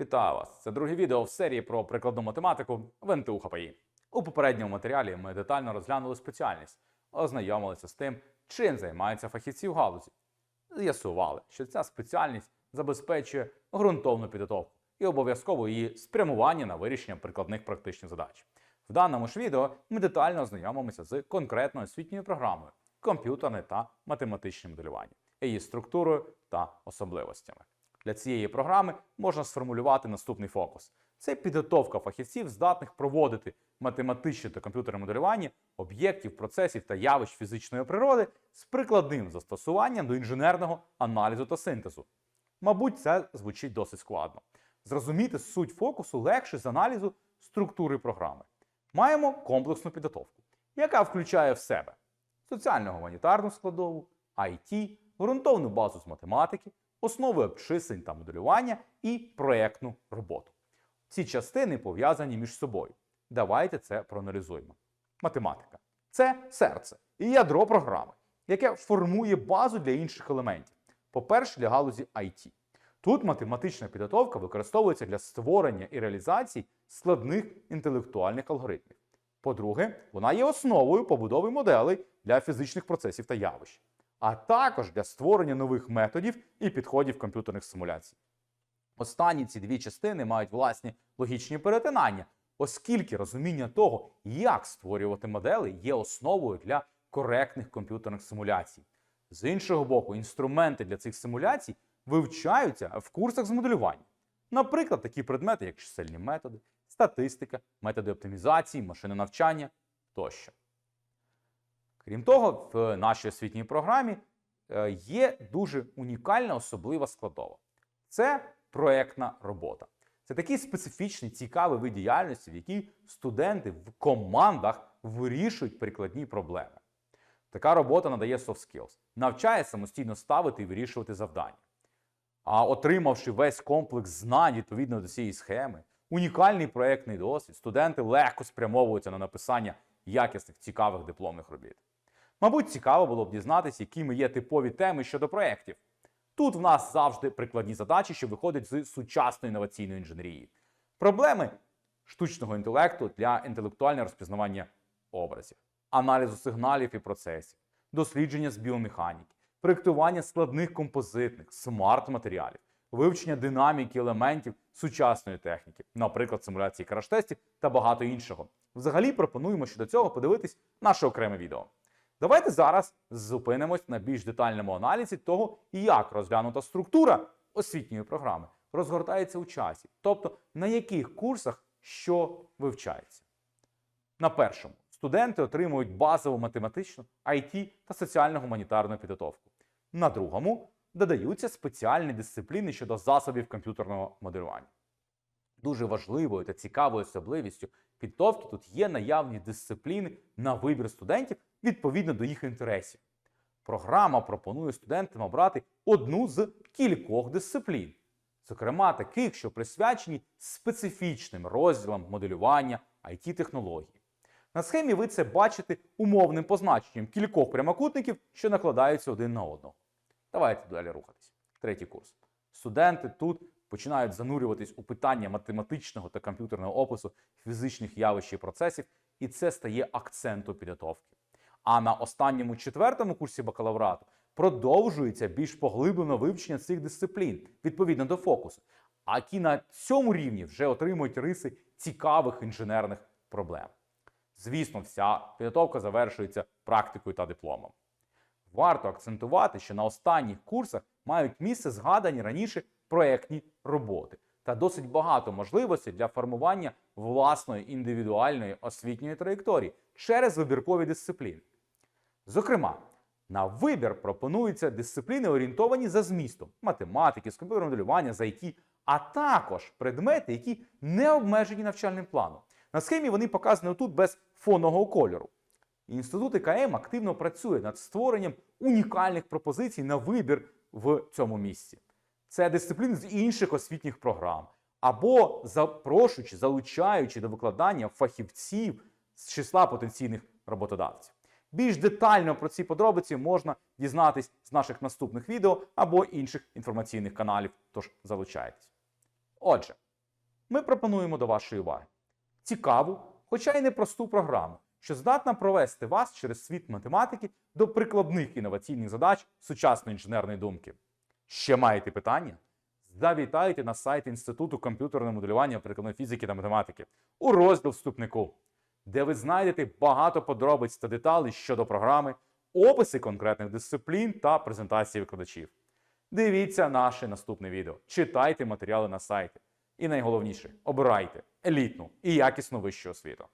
Вітаю вас! Це друге відео в серії про прикладну математику в НТУ ХПІ. У попередньому матеріалі ми детально розглянули спеціальність, ознайомилися з тим, чим займаються фахівці в галузі. З'ясували, що ця спеціальність забезпечує ґрунтовну підготовку і обов'язково її спрямування на вирішення прикладних практичних задач. В даному ж відео ми детально ознайомимося з конкретною освітньою програмою комп'ютерне та математичне моделювання, її структурою та особливостями. Для цієї програми можна сформулювати наступний фокус: це підготовка фахівців, здатних проводити математичне та комп'ютерне моделювання об'єктів, процесів та явищ фізичної природи з прикладним застосуванням до інженерного аналізу та синтезу. Мабуть, це звучить досить складно. Зрозуміти суть фокусу легше з аналізу структури програми. Маємо комплексну підготовку, яка включає в себе соціально-гуманітарну складову, IT, ґрунтовну базу з математики, основи обчислень та моделювання і проєктну роботу. Ці частини пов'язані між собою. Давайте це проаналізуємо. Математика це серце і ядро програми, яке формує базу для інших елементів. По-перше, для галузі IT. Тут математична підготовка використовується для створення і реалізації складних інтелектуальних алгоритмів. По-друге, вона є основою побудови моделей для фізичних процесів та явищ, а також для створення нових методів і підходів комп'ютерних симуляцій. Останні ці дві частини мають власні логічні перетинання, оскільки розуміння того, як створювати модели, є основою для коректних комп'ютерних симуляцій. З іншого боку, інструменти для цих симуляцій вивчаються в курсах з моделювання. Наприклад, такі предмети, як чисельні методи, статистика, методи оптимізації, машини навчання тощо. Крім того, в нашій освітній програмі е, є дуже унікальна особлива складова. Це проєктна робота. Це такий специфічний, цікавий вид діяльності, в якій студенти в командах вирішують прикладні проблеми. Така робота надає soft skills, навчає самостійно ставити і вирішувати завдання. А отримавши весь комплекс знань відповідно до цієї схеми, унікальний проєктний досвід, студенти легко спрямовуються на написання якісних цікавих дипломних робіт. Мабуть, цікаво було б дізнатися, якими є типові теми щодо проєктів. Тут в нас завжди прикладні задачі, що виходять з сучасної інноваційної інженерії. Проблеми штучного інтелекту для інтелектуального розпізнавання образів, аналізу сигналів і процесів, дослідження з біомеханіки, проєктування складних композитних, смарт-матеріалів, вивчення динаміки елементів сучасної техніки, наприклад, симуляції краш-тестів та багато іншого. Взагалі пропонуємо щодо цього подивитись наше окреме відео. Давайте зараз зупинимось на більш детальному аналізі того, як розглянута структура освітньої програми розгортається у часі, тобто на яких курсах що вивчається. На першому студенти отримують базову математичну, IT та соціально-гуманітарну підготовку. На другому додаються спеціальні дисципліни щодо засобів комп'ютерного моделювання. Дуже важливою та цікавою особливістю підготовки тут є наявні дисципліни на вибір студентів відповідно до їх інтересів. Програма пропонує студентам обрати одну з кількох дисциплін, зокрема таких, що присвячені специфічним розділам моделювання it технологій На схемі ви це бачите умовним позначенням кількох прямокутників, що накладаються один на одного. Давайте далі рухатись. Третій курс. Студенти тут починають занурюватись у питання математичного та комп'ютерного опису фізичних явищ і процесів, і це стає акцентом підготовки. А на останньому четвертому курсі бакалаврату продовжується більш поглиблене вивчення цих дисциплін відповідно до фокусу, а які на цьому рівні вже отримують риси цікавих інженерних проблем. Звісно, вся підготовка завершується практикою та дипломом. Варто акцентувати, що на останніх курсах мають місце згадані раніше проєктні роботи та досить багато можливостей для формування власної індивідуальної освітньої траєкторії через вибіркові дисципліни. Зокрема, на вибір пропонуються дисципліни, орієнтовані за змістом математики, з комп'ютерного моделювання, з IT, а також предмети, які не обмежені навчальним планом. На схемі вони показані тут без фонного кольору. Інститут ІКМ активно працює над створенням унікальних пропозицій на вибір в цьому місці. Це дисципліни з інших освітніх програм, або запрошуючи, залучаючи до викладання фахівців з числа потенційних роботодавців. Більш детально про ці подробиці можна дізнатись з наших наступних відео або інших інформаційних каналів, тож залучайтесь. Отже, ми пропонуємо до вашої уваги цікаву, хоча й непросту програму, що здатна провести вас через світ математики до прикладних інноваційних задач сучасної інженерної думки. Ще маєте питання? Завітайте на сайт Інституту комп'ютерного моделювання прикладної фізики та математики у розділ вступнику, де ви знайдете багато подробиць та деталей щодо програми, описи конкретних дисциплін та презентації викладачів. Дивіться наше наступне відео, читайте матеріали на сайті. І найголовніше, обирайте елітну і якісну вищу освіту.